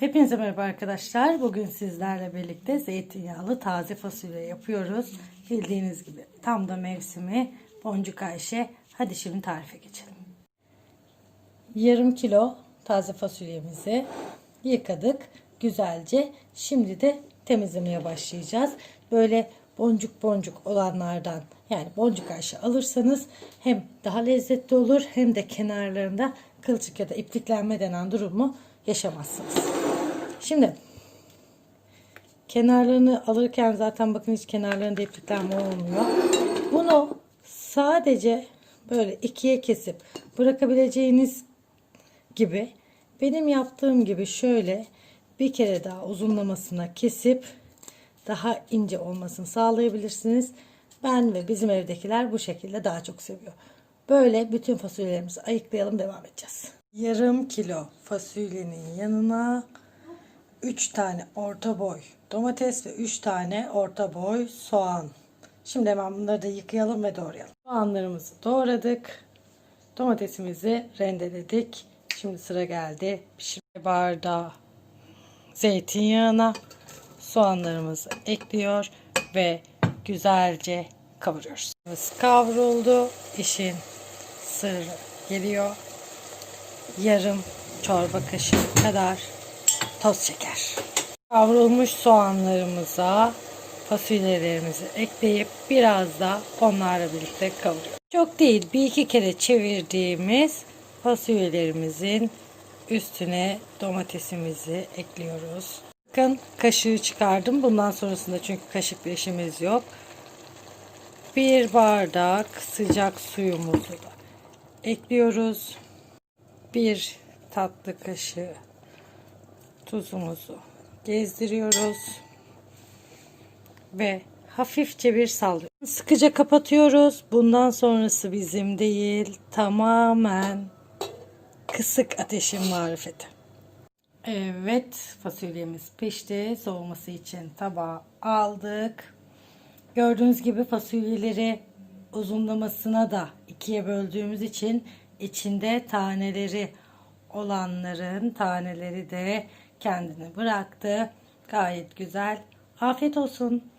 Hepinize merhaba arkadaşlar. Bugün sizlerle birlikte zeytinyağlı taze fasulye yapıyoruz. Bildiğiniz gibi tam da mevsimi boncuk ayşe. Hadi şimdi tarife geçelim. Yarım kilo taze fasulyemizi yıkadık güzelce. Şimdi de temizlemeye başlayacağız. Böyle boncuk boncuk olanlardan yani boncuk ayşe alırsanız hem daha lezzetli olur hem de kenarlarında kılçık ya da ipliklenme denen durumu yaşamazsınız. Şimdi kenarlarını alırken zaten bakın hiç kenarlarında ipliklenme olmuyor. Bunu sadece böyle ikiye kesip bırakabileceğiniz gibi benim yaptığım gibi şöyle bir kere daha uzunlamasına kesip daha ince olmasını sağlayabilirsiniz. Ben ve bizim evdekiler bu şekilde daha çok seviyor. Böyle bütün fasulyelerimizi ayıklayalım devam edeceğiz. Yarım kilo fasulyenin yanına 3 tane orta boy domates ve 3 tane orta boy soğan. Şimdi hemen bunları da yıkayalım ve doğrayalım. Soğanlarımızı doğradık. Domatesimizi rendeledik. Şimdi sıra geldi pişirme bardağı zeytinyağına soğanlarımızı ekliyor ve güzelce kavuruyoruz. Kavruldu. İşin sırrı geliyor. Yarım çorba kaşığı kadar toz şeker. Kavrulmuş soğanlarımıza fasulyelerimizi ekleyip biraz da onlarla birlikte kavuruyoruz. Çok değil bir iki kere çevirdiğimiz fasulyelerimizin üstüne domatesimizi ekliyoruz. Bakın kaşığı çıkardım. Bundan sonrasında çünkü kaşıkla işimiz yok. Bir bardak sıcak suyumuzu da ekliyoruz. Bir tatlı kaşığı tuzumuzu gezdiriyoruz. Ve hafifçe bir sallıyoruz. Sıkıca kapatıyoruz. Bundan sonrası bizim değil. Tamamen kısık ateşin marifeti. Evet fasulyemiz pişti. Soğuması için tabağa aldık. Gördüğünüz gibi fasulyeleri uzunlamasına da ikiye böldüğümüz için içinde taneleri olanların taneleri de kendini bıraktı. Gayet güzel. Afiyet olsun.